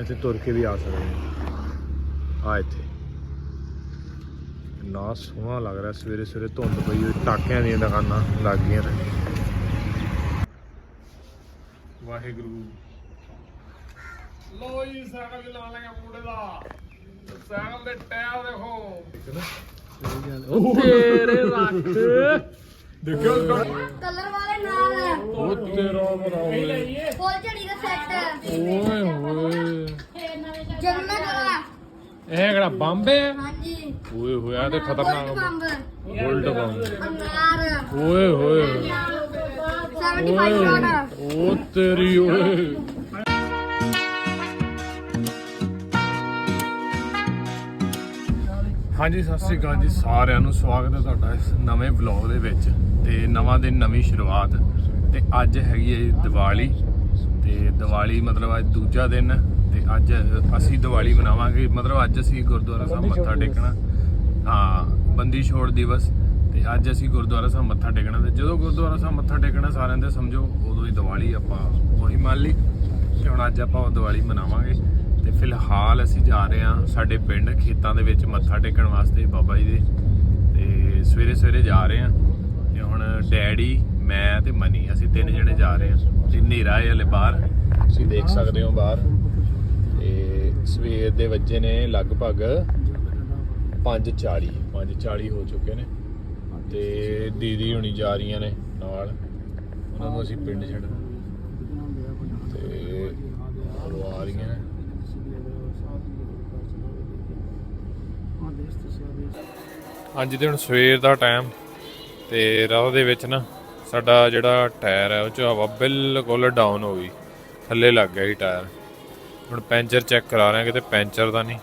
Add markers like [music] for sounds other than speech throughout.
ਇੱਥੇ ਤੁਰ ਕੇ ਵੀ ਆ ਸਕਦੇ ਹਾਂ ਆ ਇੱਥੇ। ਨਾ ਸੋਹਣਾ ਲੱਗ ਰਿਹਾ ਸਵੇਰੇ ਸਵੇਰੇ ਧੁੰਦ ਪਈ ਹੋਈ ਟਾਕਿਆਂ ਦੀਆਂ ਦੁਕਾਨਾਂ ਲੱਗ ਗਈਆਂ ਨੇ। ਵਾਹਿਗੁਰੂ। ਲੋ ਜੀ ਸਾਈਕਲ ਚਲਾਉਣ ਲੱਗਾ ਮੁੰਡੇ ਦਾ। ਸਾਈਕਲ ਦੇ ਟਾਇਰ ਦੇਖੋ। ਤੇਰੇ ਰੱਖ। ਦੇਖਿਓ ਕਲਰ ਵਾਲੇ ਨਾਲ। ਉਹ ਤੇਰਾ ਬਰਾਬਰ ਫੁੱਲ ਝੜੀ ਦਾ ਸੈੱਟ ਓਏ ਹੋਏ। ਵਾਲਾ ਇਹ ਕਿਹੜਾ ਬੰਬ ਹੈ? ਹਾਂਜੀ। ਓਏ ਹੋਏ ਆ ਤੇ ਖਤਰਨਾਕ ਬੰਬ। Gold bomb. ਅਨਾਰ ਓਏ ਹੋਏ। 75 ਵਾਲਾ ਉਹ ਤੇਰੀ ਓਏ। ਹਾਂਜੀ ਸਤਿ ਸ੍ਰੀ ਅਕਾਲ ਜੀ ਸਾਰਿਆਂ ਨੂੰ ਸਵਾਗਤ ਹੈ ਤੁਹਾਡਾ ਇਸ ਨਵੇਂ ਵਲੌਗ ਦੇ ਵਿੱਚ ਤੇ ਨਵਾਂ ਦਿਨ ਨਵੀਂ ਸ਼ੁਰੂਆਤ ਤੇ ਅੱਜ ਹੈਗੀ ਹੈ ਜੀ ਦੀਵਾਲੀ ਤੇ ਦੀਵਾਲੀ ਮਤਲਬ ਅੱਜ ਦੂਜਾ ਦਿਨ ਹੈ ਤੇ ਅੱਜ ਅਸੀਂ ਦੀਵਾਲੀ ਮਨਾਵਾਂਗੇ ਮਤਲਬ ਅੱਜ ਅਸੀਂ ਗੁਰਦੁਆਰਾ ਸਾਹਿਬ ਮੱਥਾ ਟੇਕਣਾ। ਹਾਂ ਬੰਦੀ ਛੋੜ ਦਿਵਸ ਤੇ ਅੱਜ ਅਸੀਂ ਗੁਰਦੁਆਰਾ ਸਾਹਿਬ ਮੱਥਾ ਟੇਕਣਾ ਤੇ ਜਦੋਂ ਗੁਰਦੁਆਰਾ ਸਾਹਿਬ ਮੱਥਾ ਟੇਕਣਾ ਸਾਰਿਆਂ ਦੇ ਸਮਝੋ ਉਦੋਂ ਹੀ ਦੀਵਾਲੀ ਆਪਾਂ ਉਹੀ ਮੰਨ ਲਈ ਤੇ ਹੁਣ ਅੱਜ ਆਪਾਂ ਉਹ ਦੀਵਾਲੀ ਮਨਾਵਾਂਗੇ। ਤੇ ਫਿਲਹਾਲ ਅਸੀਂ ਜਾ ਰਹੇ ਹਾਂ ਸਾਡੇ ਪਿੰਡ ਖੇਤਾਂ ਦੇ ਵਿੱਚ ਮੱਥਾ ਟੇਕਣ ਵਾਸਤੇ ਬਾਬਾ ਜੀ ਦੇ। ਤੇ ਸਵੇਰੇ ਸਵੇਰੇ ਜਾ ਰਹੇ ਹਾਂ ਤੇ ਹੁਣ ਡੈਡੀ, ਮੈਂ ਤੇ ਮਨੀ, ਅਸੀਂ ਤਿੰਨ ਜਣੇ ਜਾ ਰਹੇ ਹਾਂ। ਤੇ ਹਨੇਰਾ ਹੈ ਹਲੇ ਬਾਹਰ। ਤੁਸੀਂ ਦੇਖ ਸਕਦੇ ਹੋ ਬਾਹਰ। ਤੇ ਸਵੇਰ ਦੇ ਵੱਜੇ ਨੇ ਲਗਭਗ 5:40 5:40 ਹੋ ਚੁੱਕੇ ਨੇ। ਤੇ ਦੀਦੀ ਹੁਣੀ ਜਾ ਰਹੀਆਂ ਨੇ ਨਾਲ। ਉਹਨਾਂ ਨੂੰ ਅਸੀਂ ਪਿੰਡ ਛੱਡਣਾ ਤੇ ਉਹ ਆ ਰਹੀਆਂ ਨੇ ਹਾਂਜੀ ਤੇ ਹੁਣ ਸਵੇਰ ਦਾ ਟਾਈਮ ਤੇ ਰਾਹ ਦੇ ਵਿੱਚ ਨਾ ਸਾਡਾ ਜਿਹੜਾ ਟਾਇਰ ਹੈ ਉਹ ਚ ਹਵਾ ਬਿਲਕੁਲ ਡਾਊਨ ਹੋ ਗਈ। ਥੱਲੇ ਲੱਗ ਗਿਆ ਸੀ ਟਾਇਰ ਹੁਣ ਪੈਂਚਰ ਚੈੱਕ ਕਰਾ ਰਹੇ ਹਾਂ ਕਿਤੇ ਪੈਂਚਰ ਦਾ ਨਹੀਂ।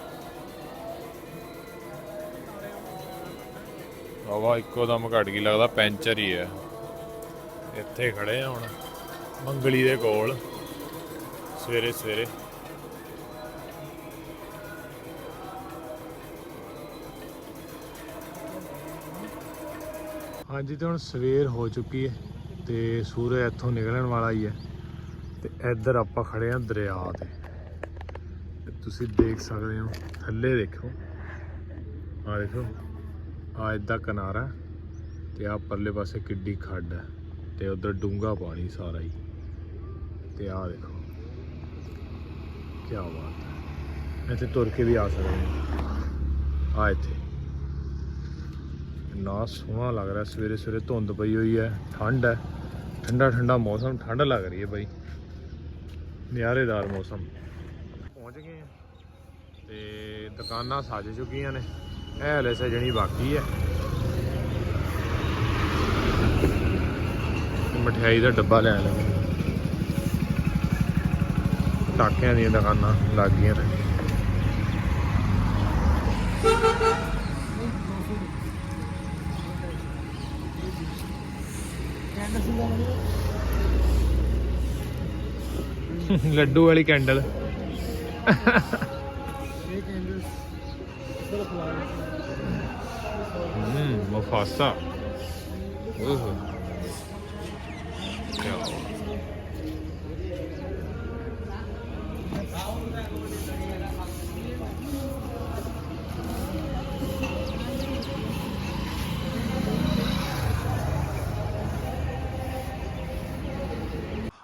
ਹਵਾ ਇੱਕੋ ਦਮ ਘਟ ਗਈ, ਲੱਗਦਾ ਪੈਂਚਰ ਹੀ ਹੈ। ਇੱਥੇ ਖੜੇ ਆ ਹੁਣ, ਮੰਗਲੀ ਦੇ ਕੋਲ ਸਵੇਰੇ ਸਵੇਰੇ ਹਾਂਜੀ ਤੇ ਹੁਣ ਸਵੇਰ ਹੋ ਚੁੱਕੀ ਹੈ ਤੇ ਸੂਰਜ ਇੱਥੋਂ ਨਿਕਲਣ ਵਾਲਾ ਹੀ ਹੈ ਤੇ ਇੱਧਰ ਆਪਾਂ ਖੜੇ ਆ ਦਰਿਆ ਤੇ। ਤੁਸੀਂ ਦੇਖ ਸਕਦੇ ਹੋ, ਥੱਲੇ ਦੇਖੋ। ਆ ਦੇਖੋ ਆ ਇਦਾਂ ਕਿਨਾਰਾ ਤੇ ਆ ਪਰਲੇ ਪਾਸੇ ਕਿੱਡੀ ਖੱਡ ਹੈ ਤੇ ਉਧਰ ਡੂੰਗਾ ਪਾਣੀ ਸਾਰਾ ਹੀ। ਤੇ ਆ ਦੇਖੋ ਕੀ ਬਾਤ ਹੈ। ਇੱਥੇ ਤੁਰ ਕੇ ਵੀ ਆ ਸਕਦੇ ਹਾਂ। ਆ ਇੱਥੇ। ਇੰਨਾ ਸੋਹਣਾ ਲੱਗ ਰਿਹਾ, ਸਵੇਰੇ ਸਵੇਰੇ ਧੁੰਦ ਪਈ ਹੋਈ ਹੈ, ਠੰਡ ਹੈ। ਠੰਡਾ ਠੰਡਾ ਮੌਸਮ, ਠੰਡ ਲੱਗ ਰਹੀ ਹੈ ਬਾਈ। ਨਿਆਰੇਦਾਰ ਮੌਸਮ। ਪਹੁੰਚ ਗਏ ਹਾਂ। ਤੇ ਦੁਕਾਨਾਂ ਸੱਜ ਚੁੱਕੀਆਂ ਨੇ। ਇਹ ਹਲੇ ਸਜਣੀ ਬਾਕੀ ਹੈ। ਮਠਿਆਈ ਦਾ ਡੱਬਾ ਲੈ ਲਿਆ। ਟਾਕਿਆਂ ਦੀਆਂ ਦੁਕਾਨਾਂ ਲੱਗ ਗਈਆਂ ਨੇ [laughs] ਲੱਡੂ ਵਾਲੀ ਕੈਂਡਲ। ਹਮ ਮਫਾਸਾ। ਓਹ ਕੀ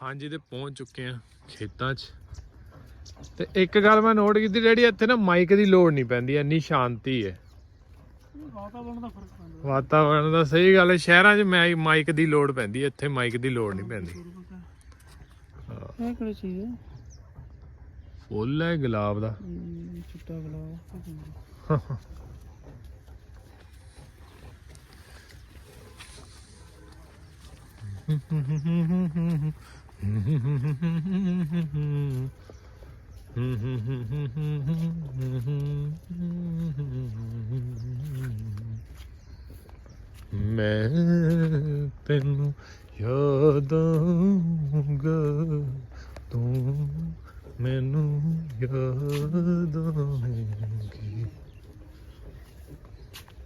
ਹਾਂਜੀ ਤੇ ਪਹੁੰਚ ਚੁੱਕੇ ਆ ਖੇਤਾਂ 'ਚ। ਤੇ ਇੱਕ ਗੱਲ ਮੈਂ ਨੋਟ ਕੀਤੀ ਡੈਡੀ ਇੱਥੇ ਨਾ ਮਾਈਕ ਦੀ ਲੋੜ ਨਹੀਂ ਪੈਂਦੀ ਇੰਨੀ ਸ਼ਾਂਤੀ ਹੈ। ਵਾਤਾਵਰਣ ਦਾ ਫ਼ਰਕ ਪੈਂਦਾ। ਵਾਤਾਵਰਣ ਦਾ ਸਹੀ ਗੱਲ ਹੈ ਸ਼ਹਿਰਾਂ 'ਚ ਮੈਂ ਮਾਈਕ ਦੀ ਲੋੜ ਪੈਂਦੀ ਇੱਥੇ ਮਾਈਕ ਦੀ ਲੋੜ ਨਹੀਂ ਪੈਂਦੀ। ਇਹ ਕਿਹੜੀ ਚੀਜ਼ ਹੈ? ਫੁੱਲ ਹੈ ਗੁਲਾਬ ਦਾ। ਹਮ, ਚਿੱਟਾ ਗੁਲਾਬ [laughs] ਮੈਂ ਤੈਨੂੰ ਯਾਦ ਆਊਂਗਾ ਤੂੰ ਮੈਨੂੰ ਯਾਦ ਆਵੇਂਗੀ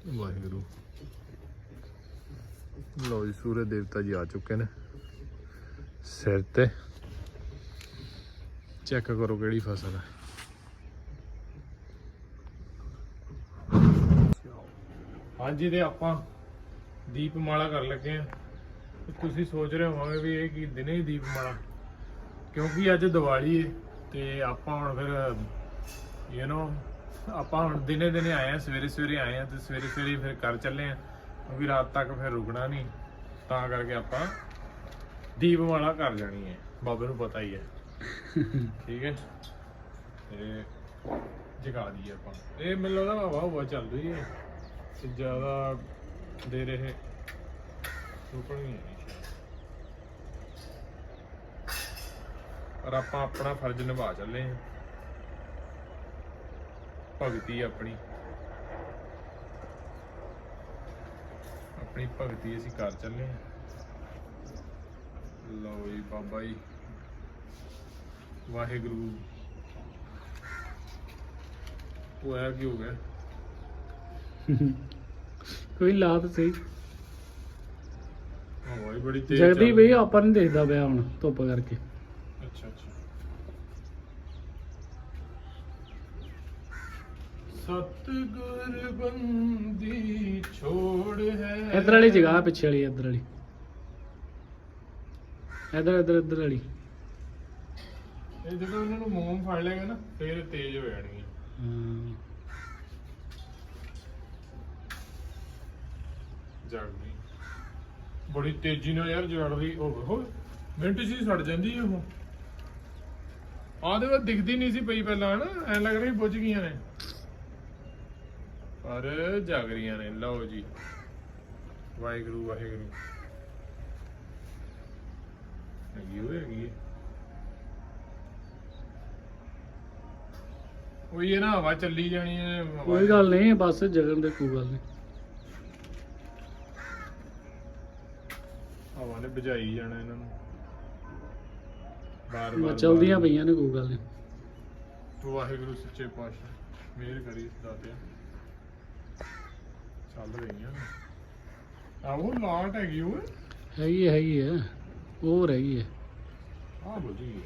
ਵਾਹਿਗੁਰੂ ਲੋ ਜੀ ਸੂਰਜ ਦੇਵਤਾ ਜੀ ਆ ਚੁੱਕੇ ਨੇ ਸਿਰ ਤੇ। ਚੈੱਕ ਕਰੋ ਕਿਹੜੀ ਫਸਲ ਹੈ। ਹਾਂਜੀ ਤੇ ਆਪਾਂ ਦੀਪਮਾਲਾ ਕਰਨ ਲੱਗੇ ਆ ਤੁਸੀਂ ਸੋਚ ਰਹੇ ਹੋਵੋਗੇ ਵੀ ਇਹ ਕੀ ਦਿਨੇ ਹੀ ਦੀਪਮਾਲਾ? ਕਿਉਂਕਿ ਅੱਜ ਦੀਵਾਲੀ ਹੈ ਤੇ ਆਪਾਂ ਹੁਣ ਫਿਰ ਯੂ نو ਆਪਾਂ ਹੁਣ ਦਿਨੇ ਦਿਨੇ ਆਏ ਆ ਸਵੇਰੇ ਸਵੇਰੇ ਆਏ ਆ ਤੇ ਸਵੇਰੇ ਸਵੇਰੇ ਫਿਰ ਕਰ ਚੱਲੇ ਆ ਕਿਉਂਕਿ ਰਾਤ ਤੱਕ ਫਿਰ ਰੁਕਣਾ ਨਹੀਂ। ਤਾਂ ਕਰਕੇ ਆਪਾਂ ਦੀਪਮਾਲਾ ਕਰ ਜਾਣੀ ਹੈ। ਬਾਬੇ ਨੂੰ ਪਤਾ ਹੀ ਹੈ। [laughs] ਠੀਕ ਹੈ। ਤੇ ਜਗਾ ਦਈਏ ਆਪਾਂ। ਇਹ ਮੈਨੂੰ ਲੱਗਦਾ ਹਵਾ ਹਵਾ ਚੱਲ ਰਹੀ ਹੈ। ਤੇ ਜ਼ਿਆਦਾ ਦੇ ਰਹੇ। ਰੁਕਣੀ ਨਹੀਂ। ਪਰ ਆਪਾਂ ਆਪਣਾ ਫਰਜ਼ ਨਿਭਾ ਚੱਲੇ ਹਾਂ। ਭਗਤੀ ਆਪਣੀ। ਆਪਣੀ ਭਗਤੀ ਅਸੀਂ ਕਰ ਚੱਲੇ ਹਾਂ। ਲਓ ਜੀ ਬਾਬਾ ਜੀ। ਵਾਹਿਗੁਰੂ। ਉਹ ਹੈ ਕੀ ਹੋ ਗਿਆ। ਕੋਈ ਲਾਤ ਸਹੀ ਹਵਾ ਹੀ ਬੜੀ ਤੇਜ਼ ਜਗਦੀ ਬਈ ਆਪਾਂ ਨਹੀਂ ਦੇਖਦਾ ਪਿਆ ਹੁਣ ਧੁੱਪ ਕਰਕੇ। ਅੱਛਾ ਅੱਛਾ। ਸਤਗੁਰ ਬੰਦੀ ਛੋੜ ਹੈ। ਇਧਰ ਵਾਲੀ ਜਗ੍ਹਾ ਪਿੱਛੇ ਵਾਲੀ ਇਧਰ ਵਾਲੀ। ਇਧਰ ਇਧਰ ਇਧਰ ਵਾਲੀ। ਇਹ ਜਦੋਂ ਉਹਨਾਂ ਨੂੰ ਮੋਮ ਫੜ ਲੇਗਾ ਨਾ, ਫੇਰ ਇਹ ਤੇਜ਼ ਹੋ ਜਾਣਗੇ। ਹਾਂ ਜਗਦੀ ਬੜੀ ਤੇਜ਼ੀ ਨਾਲ ਯਾਰ ਜਗਦੀ ਉਹ ਹੋ ਮਿੰਟ 'ਚ ਹੀ ਸੜ ਜਾਂਦੀ ਹੈ ਉਹ। ਆਹ ਦੇ ਦਿਖਦੀ ਨਹੀਂ ਸੀ ਪਈ ਪਹਿਲਾਂ, ਹਨਾ? ਐ ਲੱਗ ਰਹੀ ਬੁੱਝ ਗਈਆਂ ਨੇ। ਪਰ ਜਗ ਰਹੀਆਂ ਨੇ, ਲਓ ਜੀ। ਵਾਹਿਗੁਰੂ ਵਾਹਿਗੁਰੂ। ਹੈਗੀ ਹੋਏ ਹੈਗੀ ਹੈ। ਉਹੀ ਇਹ ਨਾ ਹਵਾ ਚੱਲੀ ਜਾਣੀ ਹੈ ਹਵਾ- ਕੋਈ ਗੱਲ ਨਹੀਂ ਬਸ ਜਗਨ ਦੇ ਕੋਈ ਗੱਲ ਨਹੀਂ। ਹਵਾ ਨੇ ਬੁਝਾਈ ਜਾਣਾ ਇਹਨਾਂ ਨੂੰ। ਬਾਰ ਬਾਰ ਚਲਦੀਆਂ ਪਈਆਂ ਨੇ ਕੋਈ ਗੱਲ ਨਹੀਂ। ਵਾਹਿਗੁਰੂ ਸੱਚੇ ਪਾਤਸ਼ਾਹ ਮਿਹਰ ਕਰੀ ਦਾਤਿਆ ਚੱਲ ਰਹੀਆਂ ਆਹੋ ਲਾਟ ਹੈਗੀ ਓਏ। ਹੈਗੀ ਹੈ ਹੈਗੀ ਹੈ। ਉਹ ਰਹੀ ਹੈ। ਆ ਬੁਝੀ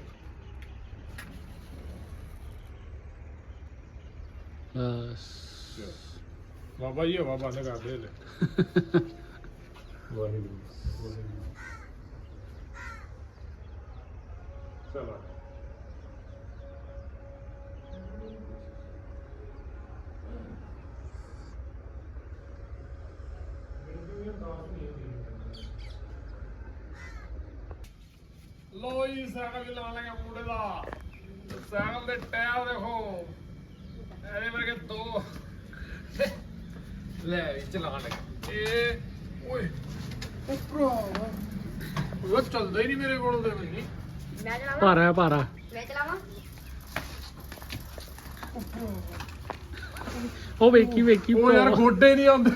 ਬਸ। ਬਾਬਾ ਜੀ ਹਵਾ ਬੰਦ ਕਰ ਦੇ ਲੈ ਵਾਹਿਗੁਰੂ ਵਾਹਿਗੁਰੂ। ਚਲੋ। ਲੋ ਜੀ ਸਾਈਕਲ ਚਲਾਉਣ ਲੱਗਾ ਮੁੰਡੇ ਦਾ। ਸਾਈਕਲ ਦੇ ਟਾਇਰ ਦੇਖੋ। ਇਹਦੇ ਵਰਗੇ ਦੋ। ਲੈ ਵੀ ਚਲਾਣ ਲੱਗਾ ਇਹ ਓਏ। ਭਰਾਵਾ ਉਹ ਚੱਲਦਾ ਹੀ ਨਹੀਂ ਮੇਰੇ ਕੋਲ ਵੀ। ਮੈਂ ਚਲਾਵਾਂ? ਭਾਰਾ ਹੈ, ਭਾਰਾ। ਮੈਂ ਚਲਾਵਾਂ? ਉਹ ਵੇਖੀ ਵੇਖੀ ਉਹ ਯਾਰ। ਗੋਡੇ ਨਹੀਂ ਆਉਂਦੇ।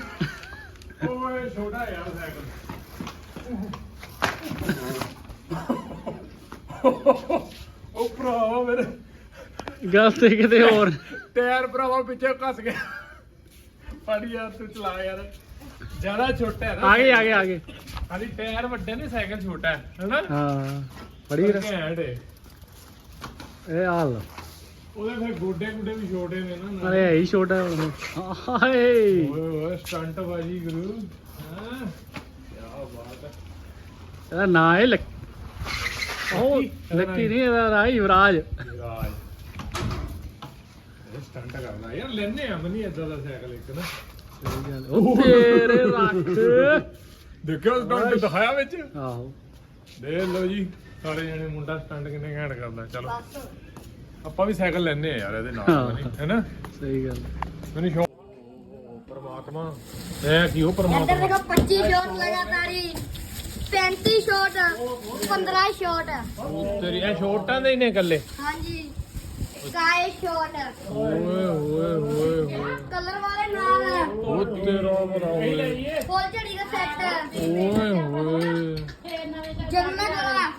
ਓਏ ਛੋਟਾ ਯਾਰ ਸਾਈਕਲ। ਉਹ ਭਰਾਵਾ ਮੇਰੇ ਗੱਲ ਤੇ ਕਿਤੇ ਹੋਰ। ਟਾਇਰ ਭਰਾਵਾ ਪਿੱਛੇ ਕੱਸ ਗਿਆ। ਫੜ ਯਾਰ ਤੂੰ ਚਲਾ ਯਾਰ। ਜ਼ਿਆਦਾ ਛੋਟਾ ਹੈ ਨਾ। ਆ ਗਏ ਆ ਗਏ ਆ ਗਏ। ਹਾਲੀ ਟਾਇਰ ਵੱਡੇ ਨੇ ਸਾਈਕਲ ਛੋਟਾ ਹੈ ਹੈਨਾ ਹਾਂ ਫੜੀ ਰ- ਘੈਂਟ ਏ। ਇਹ ਹਾਲ ਉਹਦੇ ਫਿਰ ਗੋਡੇ ਗੁੱਡੇ ਵੀ ਛੋਟੇ ਨੇ ਨਾ ਅਰੇ ਹੈ ਹੀ ਛੋਟਾ ਹੁਣ। ਹਾਏ। ਓਏ ਓਏ ਸਟੰਟ ਬਾਜੀ ਗੁਰੂ। ਹਾਂ? ਕੀ ਬਾਤ ਹੈ। ਇਹਦਾ ਨਾਂ ਹੈ ਲੱਕ ਉਹ ਲੱਕੀ ਨਹੀਂ ਇਹਦਾ ਨਾਂ ਹੈ ਯੁਵਰਾਜ ਰਾਜ ਇਹ ਸਟੰਟ ਕਰਦਾ। ਯਾਰ ਲੈਨੇ ਆ ਮਨੀ ਇਦਾਂ ਦਾ ਸਾਈਕਲ ਇੱਕ ਨਾ। ਸਹੀ ਗੱਲ ਉਹ ਤੇਰੇ ਰੱਖ। ਦੇਖਿਓ ਸਟੰਟ ਦਿਖਾਇਆ ਵਿੱਚ। ਆਹੋ। ਦੇਖ ਲਓ ਜੀ ਸਾਰੇ ਜਣੇ ਮੁੰਡਾ ਸਟੰਟ ਕਿੰਨੇ ਘੈਂਟ ਕਰਦਾ। ਚਲੋ। ਆਪਾਂ ਵੀ ਸਾਈਕਲ ਲੈਨੇ ਆ ਯਾਰ ਇਹਦੇ ਨਾਲ ਹਾਂ। ਮਨੀ ਹੈਨਾ? ਸਹੀ ਗੱਲ ਮੈਨੂੰ ਸ਼ੌਕ ਪਰਮਾਤਮਾ। ਇਹ ਕੀ ਉਹ ਇੱਧਰ ਪਰਮਾਤਮਾ ਦੇਖੋ 25 ਸ਼ਾਟ ਲਗਾਤਾਰ। 35 ਸ਼ਾਟ 15 ਸ਼ਾਟ ਤੇਰੀ ਇਹ ਛੋਟਾਂ ਦੇ ਹੀ ਨੇ ਇਕੱਲੇ। ਹਾਂਜੀ ਕਾਏ ਸ਼ਾਟ ਓਏ ਓਏ ਓਏ ਓਏ। ਕਲਰ ਵਾਲੇ ਨਾਲ। ਉਹ ਤੇਰਾ ਬਰਾ ਓਏ। ਫੁੱਲ ਝੜੀ ਦਾ ਸੈੱਟ ਓਏ ਓਏ। ਜੰਨਾ ਕਲਾ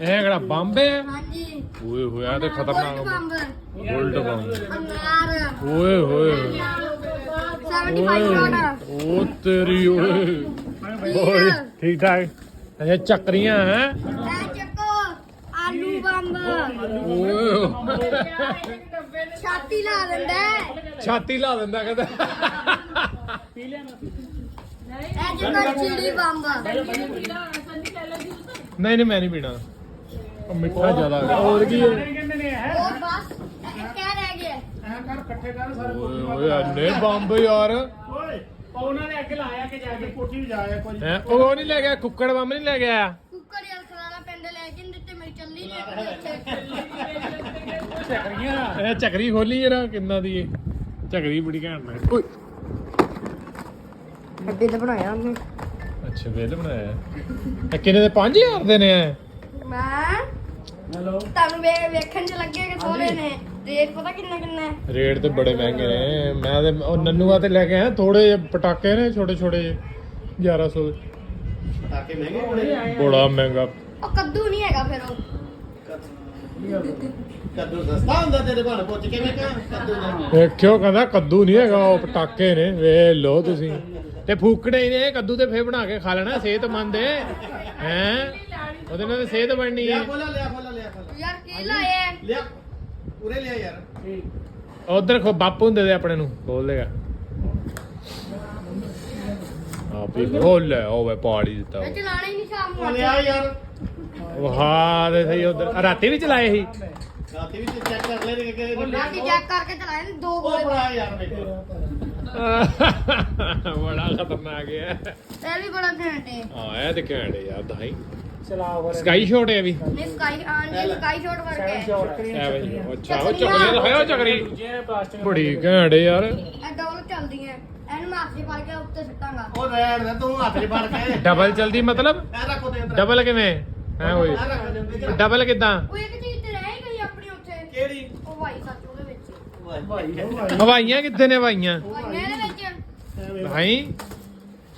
ਇਹ ਕਿਹੜਾ ਬੰਬ ਹੈ? ਹਾਂਜੀ। ਓਏ ਹੋਏ ਆ ਤੇ ਖਤਰਨਾਕ ਬੰਬ। Gold bomb. ਅਨਾਰ। ਓਏ ਹੋਏ। 75 ਸ਼ਾਟ ਉਹ ਤੇਰੀ ਓਏ। ਓਏ। ਠੀਕ ਠਾਕ? ਅੱਛਾ ਚੱਕਰੀਆਂ ਹੈ? ਐ ਚੱਕੋ ਆਲੂ ਬੰਬ। ਛਾਤੀ ਲਾ ਦਿੰਦਾ ਹੈ। ਛਾਤੀ ਲਾ ਦਿੰਦਾ ਕਹਿੰਦਾ। ਇਹ ਜਿੱਦਾਂ ਚਿੜੀ ਬੰਬ। ਨਹੀਂ ਨਹੀਂ ਮੈਂ ਨਹੀਂ ਪੀਣਾ। ਉਹ ਮਿੱਠਾ ਜ਼ਿਆਦਾ ਹੈ। ਹੋਰ ਕੀ ਹੈ? ਉਹ ਬਸ ਇਹ ਕਹਿ ਰਹਿ ਗਿਆ ਓਏ ਓਏ ਅੰਨੇ ਬੰਬ ਯਾਰ। ਉਹਨਾਂ ਨੇ ਅੱਗ ਲਾਇਆ ਕਿ ਜਾ ਕੇ ਕੋਠੀ ਵੀ ਜਾਇਆ ਕੋਈ ਹੈਂ, ਉਹ ਨਹੀਂ ਲੈ ਗਿਆ ਕੁੱਕੜ ਬੰਬ ਨਹੀਂ ਲੈ ਗਿਆ। ਕੁੱਕਰ ਯਾਰ ਖਲਾਰਾ ਪਿੰਡ ਲੈ ਕੇ ਨੀ ਦਿੱਤੇ ਮੇਰੀ ਚੱਲੀ ਨੇ। ਇੱਥੇ ਚੱਕਰੀਆਂ। ਇਹ ਝਕਰੀ ਖੋਲੀ ਜਰਾ ਕਿੰਨਾ ਦੀ ਏ ਝਕਰੀ ਬੜੀ ਘੈਂਟ ਹੈ ਓਏ। ਅੱਡੇ ਤੇ ਬਣਾਇਆ ਉਹਨੇ। ਅੱਛਾ ਵੇਲ ਬਣਾਇਆ। ਇਹ ਕਿੰਨੇ ਦੇ 5000 ਦੇ ਨੇ ਇਹ? ਮੈਂ? ਹੈਲੋ। ਤੁਹਾਨੂੰ ਵੇ- ਵੇਖਣ ਚ ਲੱਗੇ ਕਿ ਥੋੜੇ ਨੇ। ਰੇਟ ਪਤਾ ਕਿੰਨਾ ਕਿੰਨਾ ਹੈ? ਰੇਟ ਤੇ ਬੜੇ ਮਹਿੰਗੇ ਨੇ। ਮੈਂ ਤੇ ਉਹ ਨੰਨੂਆ ਤੇ ਲੈ ਕੇ ਆਇਆ ਥੋੜੇ ਜਿਹੇ ਪਟਾਕੇ ਨੇ ਛੋਟੇ ਛੋਟੇ 1100 ਦੇ। ਪਟਾਕੇ ਮਹਿੰਗੇ ਬੜੇ ਬੜਾ ਮਹਿੰਗਾ। ਉਹ ਕੱਦੂ ਨਹੀਂ ਹੈਗਾ ਫਿਰ ਉਹ। ਕੱਦੂ ਸਸਤਾ ਹੁੰਦਾ ਤੇਰੇ ਭਾਣ ਪੁੱਛ ਕੇ ਮੈਂ ਕਹਾਂ? ਕੱਦੂ ਦਾ। ਵੇਖਿਓ ਕਹਿੰਦਾ ਕੱਦੂ ਨਹੀਂ ਹੈਗਾ ਉਹ ਪਟਾਕੇ ਨੇ ਵੇ ਲੋ ਤੁਸੀਂ। ਤੇ ਫੂਕੜੇ ਹੀ ਨੇ ਕੱਦੂ ਤੇ ਫੇਰ ਬਣਾ ਕੇ ਖਾ ਲੈਣਾ ਸਿਹਤਮੰਦ ਹੈ। ਹੈ? ਉਹਦੇ ਨਾਲ ਤਾਂ ਸਿਹਤ ਬਣਨੀ ਲਿਆ ਹੈ ਖੋਲਾ ਲਿਆ ਖੋਲਾ ਲਿਆ ਖੋਲਾ ਯਾਰ ਕੀ ਲਾਏ ਲਿਆ। ਉਰੇ ਲਿਆ ਯਾਰ। ਉਧਰ ਖੋ ਬਾਪੂ ਹੁੰਦੇ ਦੇ ਆਪਣੇ ਨੂੰ ਖੋਲ ਦੇਗਾ ਆ ਵੀ ਖੋਲ ਲੈ ਉਹ ਵੇ ਪਾੜੀ ਦਿੱਤਾ ਮੈਂ ਚਲਾਣਾ ਹੀ ਨਹੀਂ ਸ਼ਾਮ ਉਹ ਨੂੰ ਲਿਆ ਯਾਰ। ਉਹ ਹਾਂ ਤੇ ਸਹੀ ਉਧਰ। ਰਾਤੀ ਵੀ ਚਲਾਏ ਸੀ? ਰਾਤੀ ਵੀ ਚੈੱਕ ਕਰ ਲੈ ਕਿ ਕਿ ਰਾਤੀ ਚੈੱਕ ਕਰਕੇ ਚਲਾਏ ਨੇ ਦੋ ਉਹ ਗੋਲੇ ਬੜਾ ਯਾਰ ਮੇਰੇ ਬੜਾ ਖਤਰਨਾਕ ਹੈ। ਇਹ ਵੀ ਬੜਾ ਘੈਂਟ ਹੈ। ਹਾਂ ਇਹ ਤੇ ਘੈਂਟ ਹੈ ਯਾਰ ਚਲਾਓ ਫਿਰ ਸਕਾਈ ਸ਼ਾਟ ਹੈ ਵੀ। ਨੇ ਸਕਾਈ ਆਨ ਜੀ ਸਕਾਈ ਸ਼ਾਟ ਵਰਗਾ ਹੈ। ਐ ਬਈ ਅੱਛਾ ਉਹ ਚੱਕਰੀ ਦਾ ਹੈ ਚੱਕਰੀ। ਦੂਜੇ ਪਲਾਸਟਿਕ ਬੜੀ ਘੈਂਟ ਹੈ ਯਾਰ। ਇਹ ਡਬਲ ਚੱਲਦੀਆਂ। ਇਹਨੂੰ ਮੈਂ ਹੱਥ 'ਚ ਫੜ ਕੇ ਉੱਤੇ ਸੁੱਟਾਂਗਾ। ਉਹ ਰਹਿਣ ਦੇ ਤੂੰ ਹੱਥ 'ਚ ਫੜ ਕੇ। ਡਬਲ ਚਲਦੀ ਮਤਲਬ? ਐ ਰੱਖੋ ਤੇ ਅੰਦਰ। ਡਬਲ ਕਿਵੇਂ? ਹੈ ਓਏ। ਐ ਰੱਖ ਡਬਲ ਕਿਦਾਂ? ਉਹ ਇੱਕ ਚੀਜ਼ ਤੇ ਰਹਿ ਹੀ ਗਈ ਆਪਣੀ ਉੱਥੇ। ਕਿਹੜੀ? ਉਹ ਭਾਈ ਸੱਚ ਉਹਦੇ ਵਿੱਚ। ਭਾਈ ਹਵਾਈਆਂ ਕਿੱਥੇ ਨੇ ਹਵਾਈਆਂ? ਭਾਈ ਵਿੱਚ। ਹਾਈ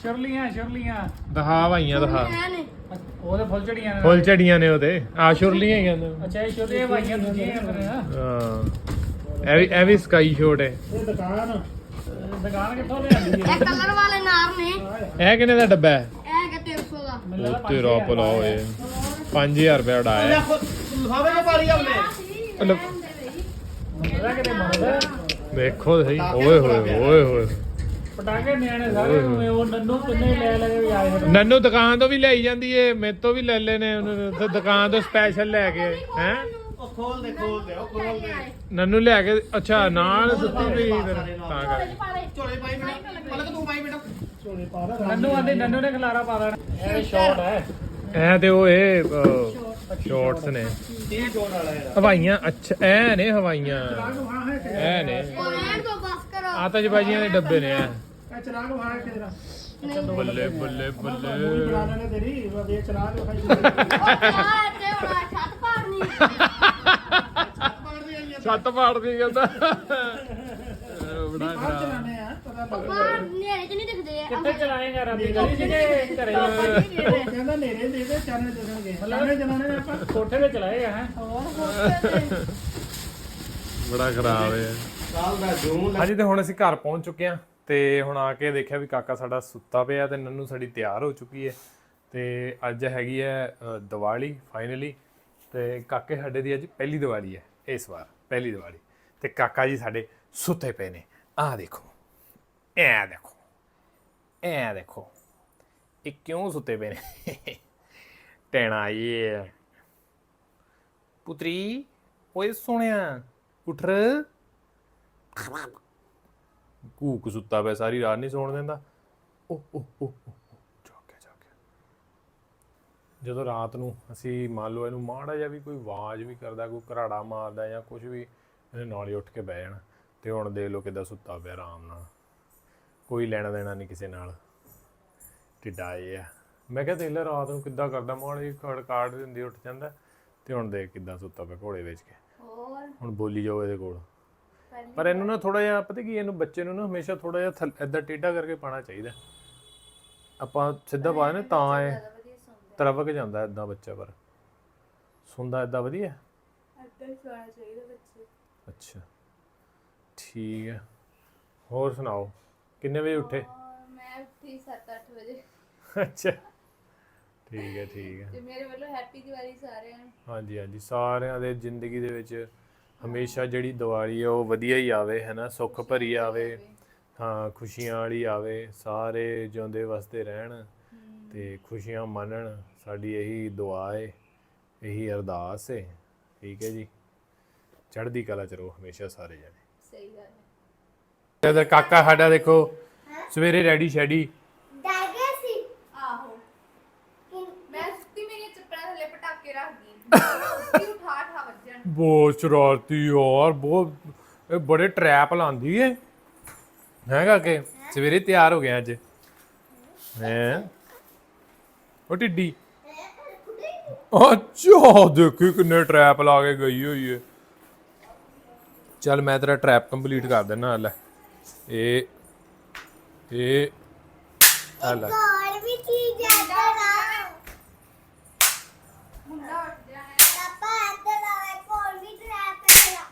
ਸ਼ਰਲੀਆਂ ਸ਼ਰਲੀਆਂ। ਦਹਾ ਹਵਾਈਆਂ ਦਹਾ ਨੇ ਉਹਦੇ ਫੁੱਲ ਚੜੀਆਂ ਨੇ। ਫੁੱਲ ਚੜੀਆਂ ਨੇ ਉਹਦੇ ਆ ਸ਼ੁਰਲੀਆਂ ਹੀ ਕਹਿੰਦੇ ਅੱਛਾ ਇਹ ਛੋਟੇ ਭਾਈਆਂ ਦੂਜੀਆਂ ਹਾਂ। ਇਹ ਵੀ ਇਹ ਵੀ ਸਕਾਈ ਸ਼ਾਟ ਹੈ। ਇਹ ਦੁਕਾਨ। ਦੁਕਾਨ ਕਿੱਥੋਂ ਲਿਆਂਦੀ ਇਹ ਕਲਰ ਵਾਲੇ ਨਾਰ ਨੇ। ਇਹ ਕਿੰਨੇ ਦਾ ਡੱਬਾ ਹੈ? ਇਹ ਹੈਗਾ 300 ਦਾ। ਉਹ ਤੇਰਾ ਭਲਾ ਹੋਏ 5000 ਰੁਪਏ ਉਡਾਇਆ। ਲਿਆ ਲਿਫਾਫੇ 'ਚ ਪਾ ਲਈ ਉਹਨੇ। ਮਤਲਬ ਲੱਗਦਾ ਕਿਤੇ ਮਰਦਾ ਵੇਖੋ ਸਹੀ। ਓਏ ਹੋਏ ਓਏ ਹੋਏ। ਪਟਾਕੇ ਨਿਆਣੇ ਸਾਰੇ ਉਵੇਂ ਉਹ ਨੰਨੂ ਕਿੰਨੇ ਲੈ ਲੈ ਕੇ ਆਏ ਫਿਰ ਨੰਨੂ ਦੁਕਾਨ ਤੋਂ ਵੀ ਲਈ ਜਾਂਦੀ ਏ ਮੇਰੇ ਤੋਂ ਵੀ ਲੈ ਲੈਨੇ ਉਹਨੇ ਤੇ ਦੁਕਾਨ ਤੋਂ ਸਪੈਸ਼ਲ ਲੈ ਕੇ ਹੈ? ਉਹ ਖੋਲ ਦੇ ਖੋਲ ਦੇ ਉਹ ਖੋਲ ਦੇ। ਨੰਨੂ ਲੈ ਕੇ ਅੱਛਾ ਨਾਲ ਸੁੱਤੀ ਪਈ ਫਿਰ ਤਾਂ ਕਰ ਝੋਲੇ ਪਾਈ ਬੇਟਾ ਪਲਕ ਤੂੰ ਪਾਈ ਬੇਟਾ ਨੰਨੂ ਆਂਦੇ ਨੰਨੂ ਨੇ ਖਲਾਰਾ ਪਾ ਦੇਣਾ ਇਹ ਸ਼ਾਟ ਹੈ ਇਹ। ਤੇ ਉਹ ਇਹ ਸ਼ਾਰਟਸ ਨੇ। ਇਹ ਜੋੜ ਵਾਲਾ ਹੈ ਹਵਾਈਆਂ ਅੱਛਾ ਐ ਨੇ ਹਵਾਈਆਂ। ਐ ਨੇ ਉਹ ਰਹਿਣ ਤੋਂ ਬਸ ਕਰੋ। ਆਤਸ਼ਬਾਜ਼ੀਆਂ ਦੇ ਡੱਬੇ ਨੇ ਐ ਇਹ ਚਲਾਕ ਵਾਹ ਕੇ ਤੇਰਾ ਬੱਲੇ ਬੱਲੇ ਬੱਲੇ। ਨੇ ਤੇਰੀ ਉਹ ਦੇ ਚਲਾਕ ਵਿਖਾਈ ਉਹ ਯਾਰ ਤੇ ਹੁਣ ਛੱਤ ਪਾੜਨੀ ਛੱਤ ਪਾੜਦੀ ਕਹਿੰਦਾ। ਬੜਾ ਖਰਾਬ ਚਲਾਣੇ ਆ ਪਤਾ ਲੱਗ ਬਾਹਰ ਨੇੜੇ 'ਚ ਨਹੀਂ ਦਿਖਦੇ ਆ। ਕਿੱਥੇ ਚਲਾਏਗਾ ਰਾਤੀ ਗਲੀ ਚ ਕਿ ਘਰੇ ਕਹਿੰਦਾ ਨੇਰੇ ਦੇ ਦੇ ਚਾਨਣੇ ਦਿਖਣਗੇ ਚਲਾਣੇ ਚਲਾਣੇ ਨੇ ਆਪਾਂ। ਕੋਠੇ ਤੇ ਚਲਾਏਗਾ ਹੈ? ਬੜਾ ਖਰਾਬ ਹੈ ਹਾਂਜੀ ਤੇ ਹੁਣ ਅਸੀਂ ਘਰ ਪਹੁੰਚ ਚੁੱਕੇ ਹਾਂ ਤੇ ਹੁਣ ਆ ਕੇ ਦੇਖਿਆ ਵੀ ਕਾਕਾ ਸਾਡਾ ਸੁੱਤਾ ਪਿਆ ਤੇ ਨੰਨੂ ਸਾਡੀ ਤਿਆਰ ਹੋ ਚੁੱਕੀ ਹੈ ਤੇ ਅੱਜ ਹੈਗੀ ਹੈ ਅ, ਦੀਵਾਲੀ ਫਾਈਨਲੀ ਤੇ ਕਾਕੇ ਸਾਡੇ ਦੀ ਅੱਜ ਪਹਿਲੀ ਦੀਵਾਲੀ ਹੈ ਇਸ ਵਾਰ ਪਹਿਲੀ ਦੀਵਾਲੀ ਤੇ ਕਾਕਾ ਜੀ ਸਾਡੇ ਸੁੱਤੇ ਪਏ ਨੇ। ਆਹ ਦੇਖੋ ਐ ਦੇਖੋ ਐ ਦੇਖੋ ਇਹ ਕਿਉਂ ਸੁੱਤੇ ਪਏ ਨੇ? [laughs] ਟੈਣਾ ਇਹ ਪੁੱਤਰੀ ਓਏ ਸੋਹਣਿਆ ਉੱਠ। ਕੂਕ ਸੁੱਤਾ ਪਿਆ ਸਾਰੀ ਰਾਤ ਨਹੀਂ ਸੌਣ ਦਿੰਦਾ। ਓ ਓ ਓ ਓ, ਓ, ਜਾਗ ਗਿਆ ਜਾਗ ਗਿਆ ਜਦੋਂ ਰਾਤ ਨੂੰ ਅਸੀਂ ਮੰਨ ਲਓ ਇਹਨੂੰ ਮਾੜਾ ਜਿਹਾ ਵੀ ਕੋਈ ਆਵਾਜ਼ ਵੀ ਕਰਦਾ ਕੋਈ ਘਰਾੜਾ ਮਾਰਦਾ ਜਾਂ ਕੁਝ ਵੀ ਇਹਨੇ ਨਾਲ ਹੀ ਉੱਠ ਕੇ ਬਹਿ ਜਾਣਾ ਤੇ ਹੁਣ ਦੇਖ ਲਓ ਕਿੱਦਾਂ ਸੁੱਤਾ ਪਿਆ ਆਰਾਮ ਨਾਲ। ਕੋਈ ਲੈਣਾ ਦੇਣਾ ਨਹੀਂ ਕਿਸੇ ਨਾਲ। ਢਿੱਡਾ ਇਹ ਆ। ਮੈਂ ਕਿਹਾ ਦੇਖ ਲੈ ਰਾਤ ਨੂੰ ਕਿੱਦਾਂ ਕਰਦਾ ਮਾੜਾ ਜਿਹੀ ਖੜ ਕਾੜ ਦਿੰਦੀ ਉੱਠ ਜਾਂਦਾ ਤੇ ਹੁਣ ਦੇਖ ਕਿੱਦਾਂ ਸੁੱਤਾ ਪਿਆ ਘੋੜੇ ਵੇਚ ਕੇ। ਹੋਰ? ਹੁਣ ਬੋਲੀ ਜਾਓ ਇਹਦੇ ਕੋਲ। ਪਰ ਇਹਨੂੰ ਨਾ ਥੋੜਾ ਜਿਹਾ ਪਤਾ ਕੀ ਇਹਨੂੰ ਬੱਚੇ ਨੂੰ ਨਾ ਹਮੇਸ਼ਾ ਥੋੜਾ ਜਿਹਾ ਏਦਾਂ ਟੇਢਾ ਕਰਕੇ ਪਾਣਾ ਚਾਹੀਦਾ। ਆਪਾਂ ਸਿੱਧਾ ਪਾ ਨੇ ਤਾਂ ਇਹ ਤਰਵਕ ਜਾਂਦਾ ਏਦਾਂ ਬੱਚਾ ਪਰ। ਸੁਣਦਾ ਏਦਾਂ ਵਧੀਆ? ਅੱਧਾ ਹੀ ਸੋਣਾ ਚਾਹੀਦਾ ਬੱਚੇ। ਅੱਛਾ ਠੀਕ ਹੈ। ਹੋਰ ਸੁਣਾਓ ਕਿੰਨੇ ਵਜੇ ਉੱਠੇ? ਮੈਂ ਉੱਠੀ 7-8 ਵਜੇ। ਅੱਛਾ ਠੀਕ ਹੈ ਠੀਕ ਹੈ। ਤੇ ਮੇਰੇ ਵੱਲੋਂ ਹੈਪੀ ਦੀਵਾਲੀ ਸਾਰਿਆਂ ਨੂੰ। ਹਾਂਜੀ ਹਾਂਜੀ ਸਾਰਿਆਂ ਦੇ ਜ਼ਿੰਦਗੀ ਦੇ ਵਿੱਚ ਹਮੇਸ਼ਾ ਜਿਹੜੀ ਦੀਵਾਲੀ ਹੈ ਉਹ ਵਧੀਆ ਹੀ ਆਵੇ ਹੈ ਨਾ? ਸੁੱਖ ਭਰੀ ਆਵੇ। ਹਾਂ ਖੁਸ਼ੀਆਂ ਵਾਲੀ ਆਵੇ। ਸਾਰੇ ਜਿਉਂਦੇ ਵਸਦੇ ਰਹਿਣ ਤੇ ਖੁਸ਼ੀਆਂ ਮੰਨਣ ਸਾਡੀ ਇਹੀ ਦੁਆ ਹੈ ਇਹੀ ਅਰਦਾਸ ਹੈ ਠੀਕ ਹੈ ਜੀ। ਚੜ੍ਹਦੀ ਕਲਾ ਚ ਰਹੋ ਹਮੇਸ਼ਾ ਸਾਰੇ ਜਣੇ। ਸਹੀ ਗੱਲ ਹੈ। ਇਹਦਾ ਕਾਕਾ ਸਾਡਾ ਦੇਖੋ ਸਵੇਰੇ ਰੈਡੀ ਸ਼ੈਡੀ। ਡਰ ਗਿਆ ਸੀ? ਆਹੋ। ਮੈਂ ਸੁੱਤੀ ਮੇਰੀਆਂ ਚੱਪਲਾਂ ਥੱਲੇ ਪਟਾਕੇ ਰੱਖ ਗਈ [laughs] ਬਹੁਤ ਸ਼ਰਾਰਤੀ ਯਾਰ, ਬਹੁਤ, ਇਹ ਬੜੇ ਟਰੈਪ ਲਾਉਂਦੀ ਏ। ਹੈਗਾ ਕਿ ਸਵੇਰੇ ਤਿਆਰ ਹੋ ਗਿਆ ਅੱਜ। ਹੈ? ਉਹ ਟਿੱਡੀ। ਅੱਛਾ, ਦੇਖੀ ਕਿੰਨੇ ਟਰੈਪ ਲਾ ਕੇ ਗਈ ਹੋਈ ਏ। ਚੱਲ ਮੈਂ ਤੇਰਾ ਟਰੈਪ ਕੰਪਲੀਟ ਕਰ ਦਿੰਦਾ ਲੈ। ਇਹ ਇਹ ਆ ਲੈ ਹੋਰ ਵੀ ਚੀਜ਼ ਆਦਾ ਨਾ ਮੁੰਡਾ ਉੱਠ ਜਾਣਾ ਪਾਪਾ ਆਦਾ ਨਾ ਕੋਲ ਵੀ ਟਰੈਪ ਕਰਿਆ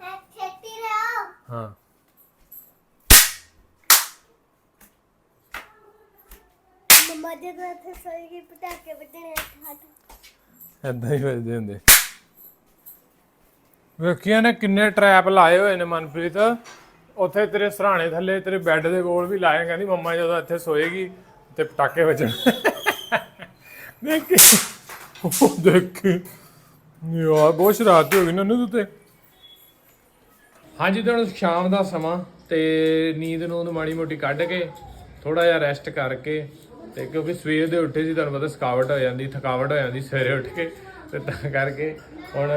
ਹੈ ਛੇਤੀ ਰਹੋ ਹਾਂ ਮਮਾ ਜਦੋਂ ਇੱਥੇ ਪਟਾਕੇ ਵੱਜਣੇ ਹੀ ਵੱਜਦੇ ਹੁੰਦੇ। ਵੇਖਿਆ ਨੇ ਕਿੰਨੇ ਟਰੈਪ ਲਾਏ ਹੋਏ ਨੇ ਮਨਪ੍ਰੀਤ। ਉੱਥੇ ਤੇਰੇ ਸਰਾਣੇ ਥੱਲੇ ਤੇਰੇ ਬੈੱਡ ਦੇ ਕੋਲ ਵੀ ਲਾਏ ਕਹਿੰਦੀ ਮੰਮਾ ਜਦੋਂ ਇੱਥੇ ਸੋਏਗੀ ਤੇ ਪਟਾਕੇ ਵੱਜਣ। ਦੇਖ। ਉਹ ਦੇਖ। ਯਾਰ ਬਹੁਤ ਸ਼ਰਾਰਤੀ ਹੋ ਗਈ ਨੰਨੂ ਤੂੰ ਤੇ। ਹਾਂਜੀ ਤੇ ਹੁਣ ਸ਼ਾਮ ਦਾ ਸਮਾਂ ਤੇ ਨੀਂਦ ਨੂੰ ਮਾੜੀ ਮੋਟੀ ਕੱਢ ਕੇ ਥੋੜਾ ਜਿਹਾ ਰੈਸਟ ਕਰਕੇ ਤੇ ਕਿਉਂਕਿ ਸਵੇਰ ਦੇ ਉੱਠੇ ਸੀ ਤੁਹਾਨੂੰ ਪਤਾ ਥਕਾਵਟ ਹੋ ਜਾਂਦੀ, ਥਕਾਵਟ ਹੋ ਜਾਂਦੀ ਸਵੇਰੇ ਉੱਠ ਕੇ। ਤੇ ਤਾਂ ਕਰਕੇ ਹੁਣ